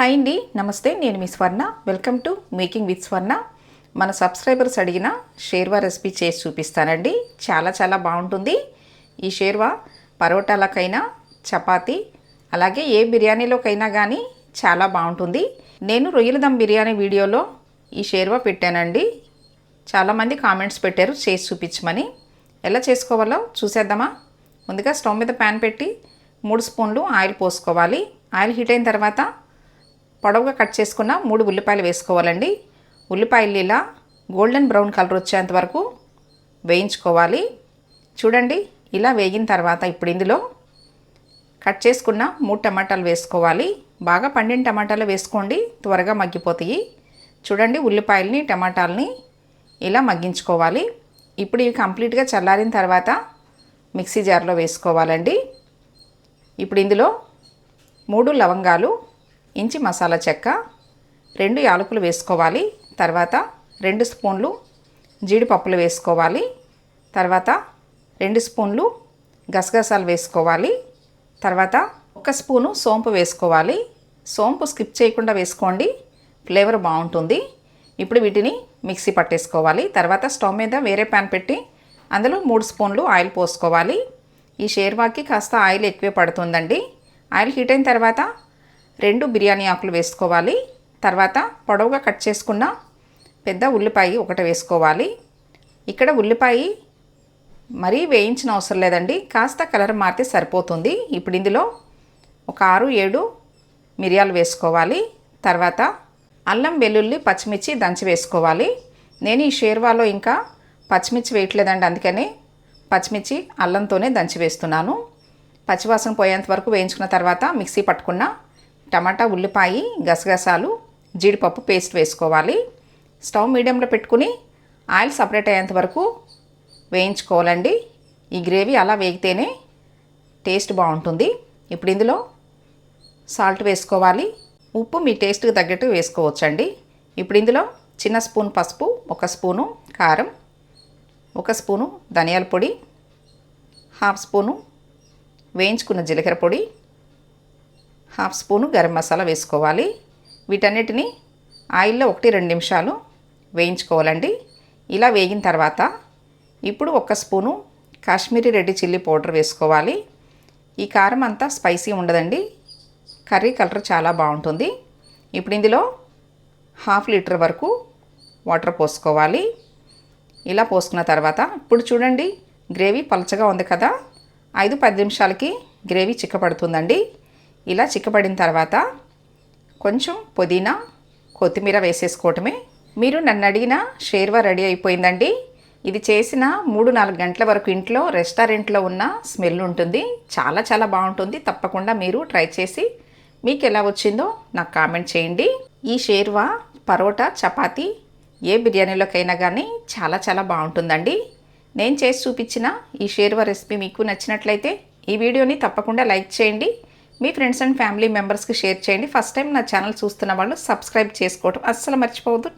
Hi అండి నమస్తే నేను మీ Swarna. Welcome to making with Swarna మన సబ్స్క్రైబర్స్ అడిగిన షేర్వా రెసిపీ చేసి చూపిస్తానండి. చాలా చాలా బాగుంటుంది. ఈ షేర్వా పరోటాలకైనా చపాతి అలాగే ఏ బిర్యానీలోకైనా కానీ చాలా బాగుంటుంది. నేను రొయ్యల దమ్ బిర్యానీ వీడియోలో ఈ షేర్వా పెట్టానండి. చాలామంది కామెంట్స్ పెట్టారు చేసి చూపించమని. ఎలా చేసుకోవాలో చూసేద్దామా? ముందుగా స్టవ్ మీద ప్యాన్ పెట్టి మూడు స్పూన్లు ఆయిల్ పోసుకోవాలి. ఆయిల్ హీట్ అయిన తర్వాత పొడవుగా కట్ చేసుకున్న మూడు ఉల్లిపాయలు వేసుకోవాలండి. ఉల్లిపాయలు ఇలా గోల్డెన్ బ్రౌన్ కలర్ వచ్చేంత వరకు వేయించుకోవాలి. చూడండి ఇలా వేగిన తర్వాత ఇప్పుడు ఇందులో కట్ చేసుకున్న మూడు టమాటాలు వేసుకోవాలి. బాగా పండిన టమాటాలు వేసుకోండి త్వరగా మగ్గిపోతాయి. చూడండి ఉల్లిపాయలని టమాటాలని ఇలా మగ్గించుకోవాలి. ఇప్పుడు ఇవి కంప్లీట్గా చల్లారిన తర్వాత మిక్సీ జార్లో వేసుకోవాలండి. ఇప్పుడు ఇందులో మూడు లవంగాలు ఇంచి మసాలా చెక్క రెండు యాలకులు వేసుకోవాలి తర్వాత రెండు స్పూన్లు జీడిపప్పులు వేసుకోవాలి తర్వాత రెండు స్పూన్లు గసగసాలు వేసుకోవాలి తర్వాత ఒక స్పూను సోంపు వేసుకోవాలి. సోంపు స్కిప్ చేయకుండా వేసుకోండి ఫ్లేవర్ బాగుంటుంది. ఇప్పుడు వీటిని మిక్సీ పట్టేసుకోవాలి. తర్వాత స్టవ్ మీద వేరే ప్యాన్ పెట్టి అందులో మూడు స్పూన్లు ఆయిల్ పోసుకోవాలి. ఈ షేర్వాకి కాస్త ఆయిల్ ఎక్కువే పడుతుందండి. ఆయిల్ హీట్ అయిన తర్వాత రెండు బిర్యానీ ఆకులు వేసుకోవాలి. తర్వాత పొడవుగా కట్ చేసుకున్న పెద్ద ఉల్లిపాయ ఒకటి వేసుకోవాలి. ఇక్కడ ఉల్లిపాయ మరీ వేయించిన అవసరం లేదండి. కాస్త కలర్ మారితే సరిపోతుంది. ఇప్పుడు ఇందులో ఒక ఆరు ఏడు మిరియాలు వేసుకోవాలి. తర్వాత అల్లం వెల్లుల్లి పచ్చిమిర్చి దంచి వేసుకోవాలి. నేను ఈ షేర్వాలో ఇంకా పచ్చిమిర్చి వేయట్లేదండి. అందుకని పచ్చిమిర్చి అల్లంతోనే దంచి వేస్తున్నాను. పచ్చివాసన పోయేంత వరకు వేయించుకున్న తర్వాత మిక్సీ పట్టుకున్న టమాటా ఉల్లిపాయ గసగసాలు జీడిపప్పు పేస్ట్ వేసుకోవాలి. స్టవ్ మీడియంలో పెట్టుకుని ఆయిల్ సపరేట్ అయ్యేంత వరకు వేయించుకోవాలండి. ఈ గ్రేవీ అలా వేగితేనే టేస్ట్ బాగుంటుంది. ఇప్పుడు ఇందులో సాల్ట్ వేసుకోవాలి. ఉప్పు మీ టేస్ట్కి తగ్గట్టు వేసుకోవచ్చండి. ఇప్పుడు ఇందులో చిన్న స్పూన్ పసుపు ఒక స్పూను కారం ఒక స్పూను ధనియాల పొడి హాఫ్ స్పూను వేయించుకున్న జీలకర్ర పొడి హాఫ్ స్పూను గరం మసాలా వేసుకోవాలి. వీటన్నిటిని ఆయిల్లో ఒకటి రెండు నిమిషాలు వేయించుకోవాలండి. ఇలా వేగిన తర్వాత ఇప్పుడు ఒక spoon Kashmiri red chilli powder వేసుకోవాలి. ఈ కారం అంతా స్పైసీ ఉండదండి. కర్రీ కలర్ చాలా బాగుంటుంది. ఇప్పుడు ఇందులో హాఫ్ లీటర్ వరకు వాటర్ పోసుకోవాలి. ఇలా పోసుకున్న తర్వాత ఇప్పుడు చూడండి గ్రేవీ పలచగా ఉంది కదా. ఐదు పది నిమిషాలకి గ్రేవీ చిక్కపడుతుందండి ఇలా చిక్కబడిన తర్వాత కొంచెం పుదీనా కొత్తిమీర వేసేసుకోవటమే. మీరు నన్ను అడిగిన షేర్వా రెడీ అయిపోయిందండి. ఇది చేసిన మూడు నాలుగు గంటల వరకు ఇంట్లో రెస్టారెంట్లో ఉన్న స్మెల్ ఉంటుంది. చాలా చాలా బాగుంటుంది. తప్పకుండా మీరు ట్రై చేసి మీకు ఎలా వచ్చిందో నాకు కామెంట్ చేయండి. ఈ షేర్వా పరోటా చపాతీ ఏ బిర్యానీలోకైనా కానీ చాలా చాలా బాగుంటుందండి. నేను చేసి చూపించిన ఈ షేర్వా రెసిపీ మీకు నచ్చినట్లయితే ఈ వీడియోని తప్పకుండా లైక్ చేయండి. మీ ఫ్రెండ్స్ అండ్ ఫ్యామిలీ మెంబర్స్కి షేర్ చేయండి. ఫస్ట్ టైం నా ఛానల్ చూస్తున్న వాళ్ళు సబ్స్క్రైబ్ చేసుకోవడం అస్సలు మర్చిపోవద్దు.